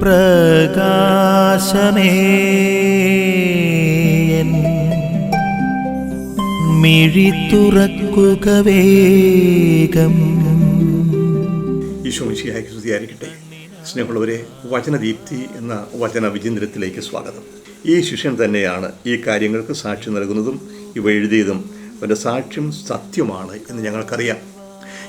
പ്രകാശമേ. മിഴി തുറക്കുക വേഗം. സ്തുതിയായിരിക്കട്ടെ. സ്നേഹമുള്ളവരെ വചനദീപ്തി എന്ന വചന വിചിന്തനത്തിലേക്ക് സ്വാഗതം. ഈ ശിഷ്യൻ തന്നെയാണ് ഈ കാര്യങ്ങൾക്ക് സാക്ഷ്യം നൽകുന്നതും ഇവ എഴുതിയതും. അവന്റെ സാക്ഷ്യം സത്യമാണ് എന്ന് ഞങ്ങൾക്കറിയാം.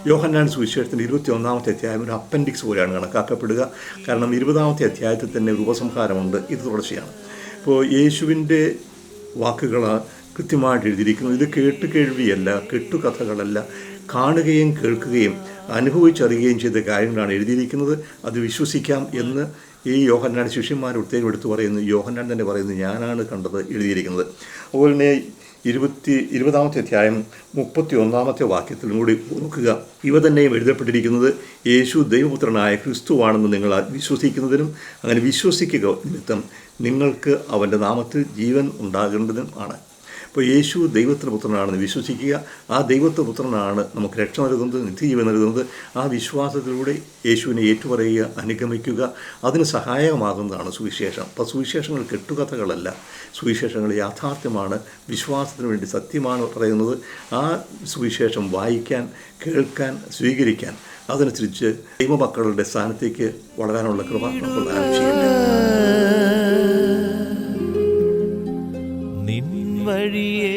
യോഹന്നാൻ സുവിശേഷത്തിന്റെ ഇരുപത്തി ഒന്നാമത്തെ അധ്യായം ഒരു അപ്പൻഡിക്സ് പോലെയാണ് കണക്കാക്കപ്പെടുക. കാരണം ഇരുപതാമത്തെ അധ്യായത്തിൽ തന്നെ ഒരു ഉപസംഹാരമുണ്ട്. ഇത് തുടർച്ചയാണ്. ഇപ്പോൾ യേശുവിന്റെ വാക്കുകൾ കൃത്യമായിട്ട് എഴുതിയിരിക്കുന്നു ഇത് കേട്ട് കേൾവിയല്ല കെട്ടുകഥകളല്ല കാണുകയും കേൾക്കുകയും അനുഭവിച്ചറിയുകയും ചെയ്ത കാര്യങ്ങളാണ് എഴുതിയിരിക്കുന്നത്. അത് വിശ്വസിക്കാം എന്ന് ഈ യോഹന്നാൻ ശിഷ്യന്മാർ പ്രത്യേകം എടുത്തു പറയുന്നു. യോഹന്നാൻ തന്നെ പറയുന്നു ഞാനാണ് കണ്ടത് എഴുതിയിരിക്കുന്നത്. അതുപോലെ തന്നെ ഇരുപത്തി ഇരുപതാമത്തെ അധ്യായം മുപ്പത്തി ഒന്നാമത്തെ വാക്യത്തിലും കൂടി ഓർക്കുക. ഇവ തന്നെയും എഴുതപ്പെട്ടിരിക്കുന്നത് യേശു ദൈവപുത്രനായ ക്രിസ്തുവാണെന്ന് നിങ്ങൾ വിശ്വസിക്കുന്നതിനും അങ്ങനെ വിശ്വസിക്കുക നിമിത്തം നിങ്ങൾക്ക് അവന്റെ നാമത്തിൽ ജീവൻ ഉണ്ടാകേണ്ടതും ആണ്. അപ്പോൾ യേശു ദൈവത്തിന്റെ പുത്രനാണെന്ന് വിശ്വസിക്കുക. ആ ദൈവത്തിന്റെ പുത്രനാണ് നമുക്ക് രക്ഷ നൽകുന്നത് നിത്യജീവൻ നൽകുന്നത്. ആ വിശ്വാസത്തിലൂടെ യേശുവിനെ ഏറ്റുപറയുക അനുഗമിക്കുക. അതിന് സഹായകമാകുന്നതാണ് സുവിശേഷം. അപ്പോൾ സുവിശേഷങ്ങൾ കെട്ടുകഥകളല്ല. സുവിശേഷങ്ങൾ യാഥാർത്ഥ്യമാണ്. വിശ്വാസത്തിന് വേണ്ടി സത്യമാണ് പറയുന്നത്. ആ സുവിശേഷം വായിക്കാൻ കേൾക്കാൻ സ്വീകരിക്കാൻ അതനുസരിച്ച് ദൈവമക്കളുടെ സ്ഥാനത്തേക്ക് വളരാനുള്ള കൃപ നമുക്ക് ആവശ്യമില്ല হারিয়ে